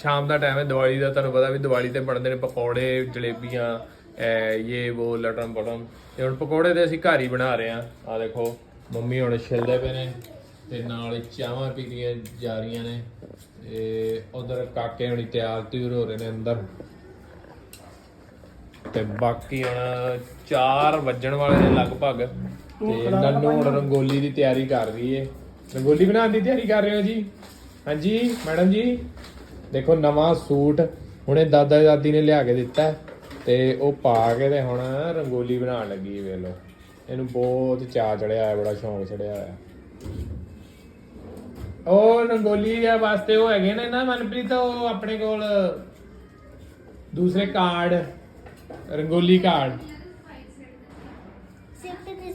ਸ਼ਾਮ ਦਾ ਟਾਈਮ ਹੈ, ਦੀਵਾਲੀ ਦਾ ਤੁਹਾਨੂੰ ਪਤਾ ਵੀ ਦੀਵਾਲੀ ਤੇ ਬਣਦੇ ਨੇ ਪਕੌੜੇ, ਜਲੇਬੀਆਂ, ਐ ਇਹ ਉਹ ਲਟਮ ਪਟਨ ਤੇ ਹੁਣ ਪਕੌੜੇ ਤੇ ਅਸੀਂ ਘਰ ਹੀ ਬਣਾ ਰਹੇ ਆ ਆ ਦੇਖੋ, ਮੰਮੀ ਹੁਣ ਛਿਲਦੇ ਪਏ ਨੇ ਤੇ ਨਾਲ ਚਾਹਾਂ ਪੀਦੀਆਂ ਜਾ ਰਹੀਆਂ ਨੇ। ਤੇ ਉਧਰ ਕਾਕੇ ਹੁਣੀ ਤਿਆਰ ਤਿਉਰ ਹੋ ਰਹੇ ਨੇ ਅੰਦਰ। ਤੇ ਬਾਕੀ ਹੁਣ 4 ਵੱਜਣ ਵਾਲੇ ਨੇ ਲਗਭਗ। ਤੇ ਨੰਨੂ ਹੁਣ ਰੰਗੋਲੀ ਦੀ ਤਿਆਰੀ ਕਰ ਰਹੀ ਏ। ਰੰਗੋਲੀ ਬਣਾਉਣ ਦੀ ਤਿਆਰੀ ਕਰ ਰਹੇ ਹੋ ਜੀ? ਹਾਂਜੀ ਮੈਡਮ ਜੀ? ਦੇਖੋ ਨਵਾਂ ਸੂਟ ਹੁਣੇ ਦਾਦਾ ਦਾਦੀ ਨੇ ਲਿਆ ਕੇ ਦਿੱਤਾ ਹੈ ਤੇ ਉਹ ਪਾ ਕੇ ਤੇ ਹੁਣ ਰੰਗੋਲੀ ਬਣਾਉਣ ਲੱਗੀ ਵੇਖ ਲਓ। ਇਹਨੂੰ ਬਹੁਤ ਚਾਅ ਚੜਿਆ ਹੋਇਆ ਬੜਾ ਸ਼ੌਂਕ ਚੜਿਆ ਹੋਇਆ। ਉਹ ਰੰਗੋਲੀ ਦੇ ਵਾਸਤੇ ਉਹ ਹੈਗੇ ਨੇ ਨਾ ਮਨਪ੍ਰੀਤ ਉਹ ਆਪਣੇ ਕੋਲ ਦੂਸਰੇ ਕਾਰਡ ਰੰਗੋਲੀ ਕਾਰਡ।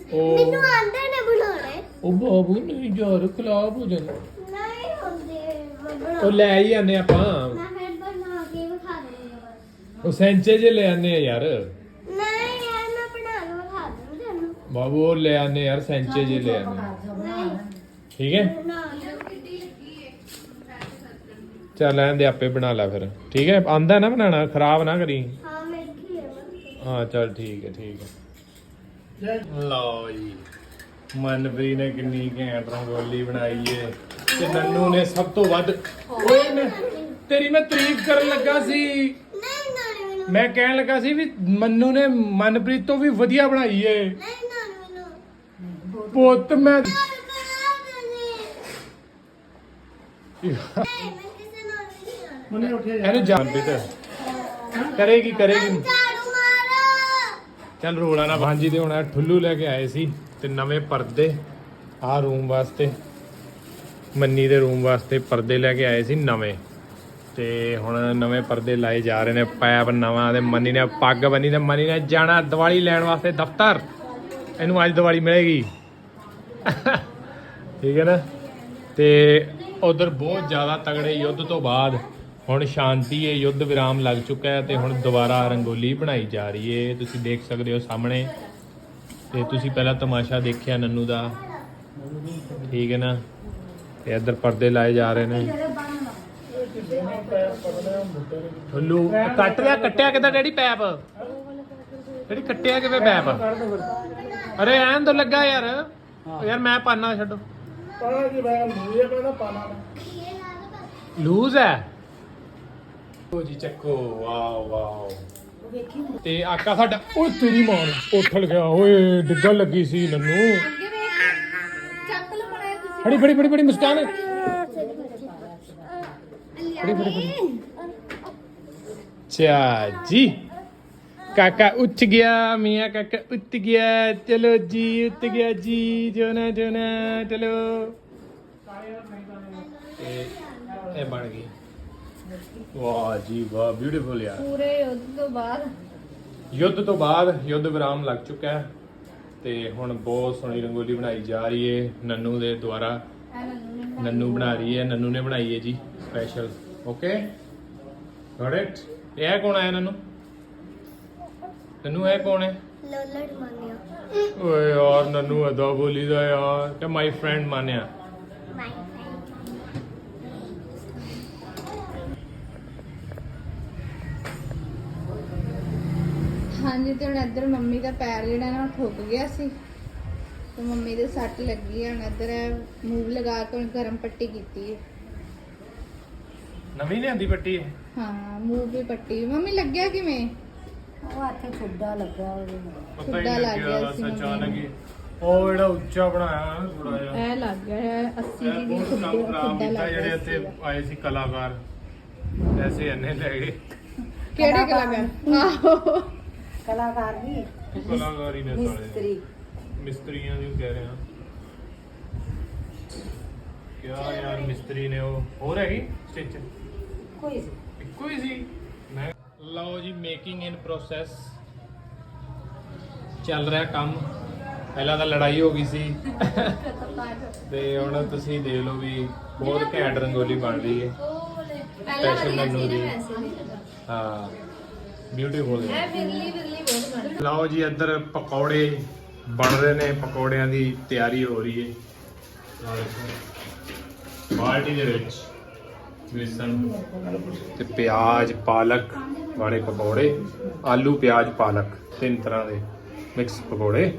ਦਿਸ ਉਹ- ਮੈਨੂੰ ਆਂਦੇ ਨੇ ਬਣਾਉਣੇ। ਉਹ ਬਾਬੂ ਨਹੀਂ ਯਾਰ ਖਲਾਬ ਹੋ ਜਾਣਾ। ਨਹੀਂ ਹੁੰਦੇ ਬਣਾ ਉਹ ਲੈ ਹੀ ਆਨੇ ਆਪਾਂ। ਮੈਂ ਫਿਰ ਬਣਾ ਕੇ ਵਿਖਾ ਦੂੰਗੀ ਬਸ। ਉਹ ਸੈਂਚੇ ਜੇ ਲੈ ਆਨੇ ਆ ਯਾਰ। ਨਹੀਂ ਯਾਰ ਮੈਂ ਬਣਾ ਕੇ ਵਿਖਾ ਦੂੰਗੀ ਤੈਨੂੰ। ਬਾਬੂ ਉਹ ਲੈ ਆਨੇ ਯਾਰ ਸੈਂਚੇ ਜੇ ਲੈ ਆਨੇ ਨਹੀਂ। ਠੀਕ ਹੈ? ਨਾ ਚੱਲ ਲੈਣ ਦੇ ਆਪੇ ਬਣਾ ਲੈ ਫਿਰ। ਠੀਕ ਹੈ? ਆਂਦਾ ਨਾ ਬਣਾਣਾ ਖਰਾਬ ਨਾ ਕਰੀ। ਹਾਂ ਮੈਂ ਕੀ ਹੈ ਹਾਂ ਚੱਲ ਠੀਕ ਹੈ ਠੀਕ ਹੈ। ਲਓ ਜੀ। ਮਨਪ੍ਰੀਤ ਨੇ ਕਿੰਨੀ ਘੈਂਟ ਰੰਗੋਲੀ ਬਣਾਈ ਏ ਤੇ ਨੰਨੂ ਨੇ ਸਭ ਤੋਂ ਵੱਧ ਓਏ ਮੈਂ ਤੇਰੀ ਮੈਂ ਤਾਰੀਫ ਕਰਨ ਲੱਗਾ ਸੀ। ਨਹੀਂ ਨਾ ਮੈਨੂੰ ਮੈਂ ਕਹਿਣ ਲੱਗਾ ਸੀ ਵੀ ਮੰਨੂ ਨੇ ਮਨਪ੍ਰੀਤ ਤੋਂ ਵੀ ਵਧੀਆ ਬਣਾਈ ਏ। ਨਹੀਂ ਨਾ ਮੈਨੂੰ ਪੁੱਤ ਮੈਂ ਨਹੀਂ ਮੈਂ ਕਿਸੇ ਨਾਲ ਨਹੀਂ ਆਣਾ ਮਨੇ ਉੱਠਿਆ ਇਹਨੂੰ ਜਾਣ ਵੀ ਤੇ। ਕਰੇਗੀ ਕਰੇਗੀ। ਚੱਲ ਰੋਲਾ ਨਾ ਹਾਂਜੀ ਤੇ ਹੁਣ ਇਹ ਠੁੱਲੂ ਲੈ ਕੇ ਆਏ ਸੀ ਤੇ ਨਵੇਂ ਪਰਦੇ ਆਹ ਰੂਮ ਵਾਸਤੇ, ਮੰਨੀ ਦੇ ਰੂਮ ਵਾਸਤੇ ਪਰਦੇ ਲੈ ਕੇ ਆਏ ਸੀ ਨਵੇਂ। ਤੇ ਹੁਣ ਨਵੇਂ ਪਰਦੇ ਲਾਏ ਜਾ ਰਹੇ ਨੇ ਪੈਪ ਨਵਾਂ ਤੇ ਮੰਨੀ ਨੇ ਪੱਗ ਬੰਨੀ ਤੇ ਮੰਨੀ ਨੇ ਜਾਣਾ ਦੀਵਾਲੀ ਲੈਣ ਵਾਸਤੇ ਦਫ਼ਤਰ। ਇਹਨੂੰ ਅੱਜ ਦੀਵਾਲੀ ਮਿਲੇਗੀ। [laughs] ਠੀਕ ਹੈ ਨਾ? ਤੇ ਉਧਰ ਬਹੁਤ ਜ਼ਿਆਦਾ ਤਗੜੇ ਯੁੱਧ ਤੋਂ ਬਾਅਦ ਹੁਣ ਸ਼ਾਂਤੀ ਹੈ ਯੁੱਧ ਵਿਰਾਮ ਲੱਗ ਚੁੱਕਾ ਹੈ ਤੇ ਹੁਣ ਦੁਬਾਰਾ ਰੰਗੋਲੀ ਬਣਾਈ ਜਾ ਰਹੀ ਹੈ। ਤੁਸੀਂ ਦੇਖ ਸਕਦੇ ਹੋ ਸਾਹਮਣੇ। ਤੇ ਤੁਸੀਂ ਪਹਿਲਾਂ ਤਮਾਸ਼ਾ ਦੇਖਿਆ ਨੰਨੂ ਦਾ? ਠੀਕ ਹੈ ਨਾ? ਤੇ ਇੱਧਰ ਪਰਦੇ ਲਾਏ ਜਾ ਰਹੇ ਨੇ। ਠੁੱਲੂ ਕੱਟ ਲਿਆ ਕੱਟਿਆ ਕਿਦਾਂ ਡੈਡੀ ਪੈਪ? ਡੈਡੀ ਕੱਟਿਆ ਕਿਵੇਂ ਪੈਪ? ਅਰੇ ਐਨ ਤਾਂ ਲੱਗਾ ਯਾਰ। ਯਾਰ ਮੈਂ ਪਾਣਾ ਛੱਡੋ। ਪਾਣਾ ਜੀ ਮੈਂ ਮੂਹਰੇ ਪੈਦਾ ਪਾਣਾ ਲੂਜ਼ ਹੈ? ਉਹ ਜੀ ਚੱਕੋ। Wow wow. ਤੇ ਆਕਾ ਸਾਡਾ ਓਏ ਤੇਰੀ ਮਾਂ ਨੂੰ ਉੱਠਲ ਗਿਆ ਓਏ ਡਿੱਗਣ ਲੱਗੀ ਸੀ ਨੰਨੂ। ਅੱਗੇ ਵੇਖ। ਚੱਕ ਲੋ ਬਣਾਇਆ ਤੁਸੀਂ। ਫੜੀ ਫੜੀ ਫੜੀ ਫੜੀ ਮੁਸਕਾਨ। ਫੜੀ ਚਾ ਜੀ। ਕਾਕਾ ਉੱਠ ਗਿਆ ਮੀਆਂ ਕਾਕਾ ਉੱਠ ਗਿਆ। ਚਲੋ ਜੀ ਉੱਠ ਗਿਆ ਜੀ ਜੋਨਾ ਜੋਨਾ ਚਲੋ। ਇਹ ਇਹ ਬਣ ਗਈ। ਵਾਹ ਜੀ ਵਾਹ ਬਿਊਟੀਫੁਲ ਯਾਰ। ਪੂਰੇ ਉਸ ਤੋਂ ਬਾਅਦ। ਯੁੱਧ ਤੋਂ ਬਾਅਦ ਯੁੱਧ ਵਿਰਾਮ ਲੱਗ ਚੁੱਕਾ ਹੈ ਤੇ ਹੁਣ ਬਹੁਤ ਸੋਹਣੀ ਰੰਗੋਲੀ ਬਣਾਈ ਜਾ ਰਹੀ ਹੈ ਨੰਨੂ ਦੇ ਦੁਆਰਾ। ਨੰਨੂ ਬਣਾ ਰਹੀ ਹੈ ਨੰਨੂ ਨੇ ਬਣਾਈ ਹੈ ਜੀ ਸਪੈਸ਼ਲ ਓਕੇ ਗॉट ਇਟ ਇਹ ਕੌਣ ਆਇਆ ਨੰਨੂ? ਨੰਨੂ ਇਹ ਕੌਣ ਹੈ? ਲੋਲੜ ਮੰਨਿਓ ਓਏ ਯਾਰ ਨੰਨੂ ਅਦਾ ਬੋਲੀਦਾ ਯਾਰ। ਕਿ ਮਾਈ ਫਰੈਂਡ ਮਾਨਿਆ। ਮਾਈ ਹਾਂਜੀ ਤੇ ਹੁਣ ਇੱਧਰ ਮੰਮੀ ਦਾ ਪੈਰ ਜਿਹੜਾ ਨਾ ਉਹ ਠੁੱਕ ਗਿਆ ਸੀ। ਤੇ ਮੰਮੀ ਦੇ ਸੱਟ ਲੱਗੀ ਹੈ ਹੁਣ ਇੱਧਰ ਮੂਵ ਲਗਾ ਕੇ ਹੁਣ ਗਰਮ ਪੱਟੀ ਕੀਤੀ ਹੈ ਨਵੀਂ ਲਿਆਂਦੀ ਪੱਟੀ ਹੈ ਹਾਂ ਮੂਵ ਵੀ ਪੱਟੀ। ਮੰਮੀ ਲੱਗਿਆ ਕਿਵੇਂ? ਪਤਾ ਹੀ ਖੁੱਡਾ ਨਹੀਂ ਲੱਗ ਗਿਆ ਲੱਗਿਆ ਸੀ ਅਚਾਨਕ ਹੀ ਉਹ ਜਿਹੜਾ ਉੱਚਾ ਬਣਾਇਆ ਨਾ ਥੋੜਾ ਜਿਹਾ। ਇਹ ਲੱਗ ਗਿਆ ਹੈ 80 ਇਹ ਦੀ ਵੀ ਬਹੁਤ ਕੰਮ ਖੁੱਡਾ ਖਰਾਬ ਕੀਤਾ ਲੱਗ ਜਿਹੜੇ ਗਿਆ ਇੱਥੇ ਆਏ ਸੀ ਕਲਾਕਾਰ। ਐਸੇ ਇੰਨੇ ਲੈ ਗਏ। ਕਿਹੜੇ ਕਲਾਕਾਰ? ਆਹੋ। ਕਲਾਕਾਰ ਵੀ ਕਲਾਕਾਰ ਨੇ ਸਾਲੇ। ਮਿਸਤਰੀ। ਮਿਸਤਰੀਆਂ ਦੀ ਕਹਿ ਰਹੇ। ਕਿਆ ਯਾਰ ਮਿਸਤਰੀ ਨੇ ਉਹ। ਹੋਰ ਹੈਗੀ ਸਟਿਚ? ਕੋਈ ਸੀ। ਇੱਕੋ ਹੀ ਸੀ? ਮੈਂ ਲਓ ਜੀ ਮੇਕਿੰਗ ਇਨ ਪ੍ਰੋਸੈਸ ਚੱਲ ਰਿਹਾ ਕੰਮ। ਪਹਿਲਾਂ ਤਾਂ ਲੜਾਈ ਹੋ ਗਈ ਸੀ। ਤੇ ਹੁਣ ਤੁਸੀਂ ਦੇਖ ਲਓ ਵੀ ਬਹੁਤ ਘੈਂਟ ਰੰਗੋਲੀ ਬਣ ਰਹੀ ਹੈ। ਸਪੈਸ਼ਲ ਮੈਨੂੰ ਦੀ ਹਾਂ। ਬਿਊਟੀਫੁਲ ਹੈ। ਬਿਰਲੀ ਬਿਰਲੀ ਬਹੁਤ ਬਣ ਲਓ ਜੀ ਇੱਧਰ ਪਕੌੜੇ ਬਣ ਰਹੇ ਨੇ। ਪਕੌੜਿਆਂ ਦੀ ਤਿਆਰੀ ਹੋ ਰਹੀ ਹੈ। ਆਹ ਦੇਖੋ। ਬਾਲਟੀ ਦੇ ਵਿੱਚ ਬੇਸਣ ਤੇ ਪਿਆਜ਼ ਪਾਲਕ ਵਾਲੇ ਪਕੌੜੇ ਆਲੂ ਪਿਆਜ਼ ਪਾਲਕ ਤਿੰਨ ਤਰ੍ਹਾਂ ਦੇ ਮਿਕਸ ਪਕੌੜੇ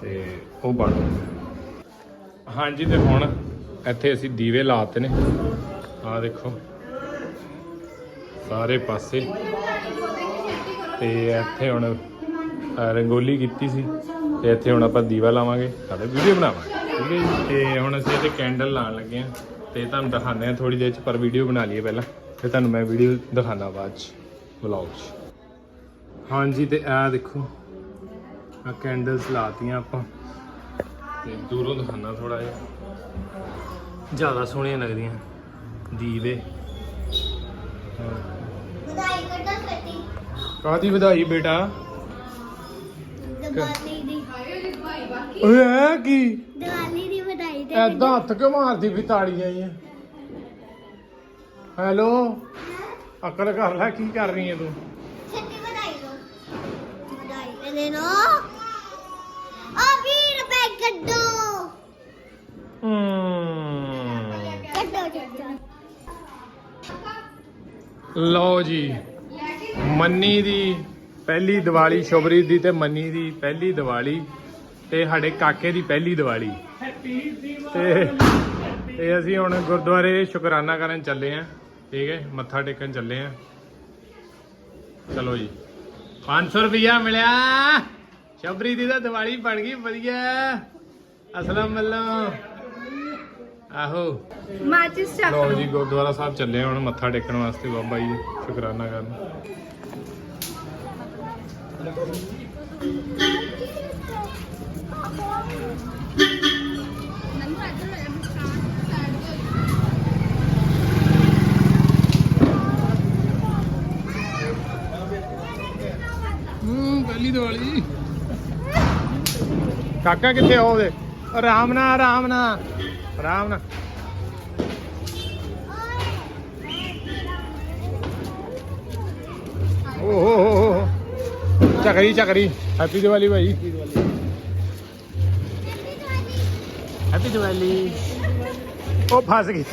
ਤੇ ਉਹ ਬਣ ਰਹੇ ਹਾਂਜੀ ਤੇ ਹੁਣ ਇੱਥੇ ਅਸੀਂ ਦੀਵੇ ਲਾਤੇ ਨੇ। ਆਹ ਦੇਖੋ। ਸਾਰੇ ਪਾਸੇ ਤੇ ਇੱਥੇ ਹੁਣ ਰੰਗੋਲੀ ਕੀਤੀ ਸੀ ਤੇ ਇੱਥੇ ਹੁਣ ਆਪਾਂ ਦੀਵਾ ਲਾਵਾਂਗੇ ਸਾਡੇ ਵੀਡੀਓ ਬਣਾਵਾਂਗੇ, ਠੀਕ ਹੈ ਜੀ? ਤੇ ਹੁਣ ਅਸੀਂ ਇੱਥੇ ਕੈਂਡਲ ਲਾਉਣ ਲੱਗੇ ਹਾਂ ਤੇ ਤੁਹਾਨੂੰ ਦਿਖਾਉਂਦੇ ਹਾਂ ਥੋੜੀ ਦੇਰ ਚ, ਪਰ ਵੀਡੀਓ ਬਣਾ ਲਈਏ ਪਹਿਲਾਂ। ਫਿਰ ਤੁਹਾਨੂੰ ਮੈਂ ਵੀਡੀਓ ਦਿਖਾਣਾ ਬਾਅਦ ਚ ਵਲੌਗ ਚ। ਹਾਂਜੀ, ਤੇ ਇਹ ਦੇਖੋ ਆ ਕੈਂਡਲਸ ਲਾਤੀਆਂ ਆਪਾਂ। ਤੇ ਦੂਰੋਂ ਦਿਖਾਣਾ ਥੋੜਾ ਜਿਹਾ। ਜ਼ਿਆਦਾ ਸੋਹਣੀਆਂ ਲੱਗਦੀਆਂ ਦੀਵੇ। ਵਧਾਈ ਕੱਢੋ ਛੇਤੀ। ਕਾਦੀ ਵਧਾਈ ਬੇਟਾ? ਦੀਵਾਲੀ ਦੀ। ਓਏ ਇਹ ਕੀ? ਦੀਵਾਲੀ ਦੀ ਵਧਾਈ ਤੇ ਐਦਾਂ ਹੱਥ ਕਿਉਂ ਮਾਰਦੀ ਵੀ ਤਾੜੀਆਂ ਹੀ ਹੈਲੋ? ਅਕਲ ਕਰ ਲੈ ਕੀ ਕਰ ਰਹੀ ਹੈ ਤੂੰ? ਛੇਤੀ ਵਧਾਈ ਦੋ ਵਧਾਈ ਦੇ ਦੋ ਆ 20 ਰੁਪਏ ਕੱਢੋ। ਕੱਢੋ ਲਓ ਜੀ। ਮੰਨੀ ਦੀ ਪਹਿਲੀ ਦੀਵਾਲੀ ਸ਼ੁਭਰੀਤ ਦੀ ਤੇ ਮੰਨੀ ਦੀ ਪਹਿਲੀ ਦੀਵਾਲੀ ਤੇ ਸਾਡੇ ਕਾਕੇ ਦੀ ਪਹਿਲੀ ਦੀਵਾਲੀ। ਤੇ ਤੇ ਅਸੀਂ ਹੁਣ ਗੁਰਦੁਆਰੇ ਸ਼ੁਕਰਾਨਾ ਕਰਨ ਚੱਲੇ ਆਂ। ਠੀਕ ਹੈ, ਮੱਥਾ ਟੇਕਣ ਚੱਲੇ ਆਂ। ਚਲੋ ਜੀ। 500 ਰੁਪਇਆ ਮਿਲਿਆ। ਸ਼ਬਰੀ ਦੀ ਤਾਂ ਦੀਵਾਲੀ ਬਣ ਗਈ, ਵਧੀਆ। ਅਸਲਮ ਵੱਲੋਂ ਆਹੋ। ਮਾਚਿਸ ਚੱਕ ਲਓ ਜੀ ਗੁਰਦੁਆਰਾ ਸਾਹਿਬ ਚੱਲੇ ਹੁਣ ਮੱਥਾ ਟੇਕਣ ਵਾਸਤੇ ਬਾਬਾ ਜੀ ਸ਼ੁਕਰਾਨਾ ਕਰਨ। ਹੂੰ ਪਹਿਲੀ ਦੀਵਾਲੀ। ਕਾਕਾ ਕਿੱਥੇ ਉਹਦੇ ਆਰਾਮ ਨਾਲ ਆਰਾਮ ਨਾਲ। ਆਰਾਮ ਨਾਲ ਓ ਹੋ ਹੋ ਹੋ ਚੱਕਰੀ ਚੱਕਰੀ ਹੈਪੀ ਦੀਵਾਲੀ ਭਾਈ ਹੈਪੀ ਦੀਵਾਲੀ ਉਹ ਫਸ ਗਈ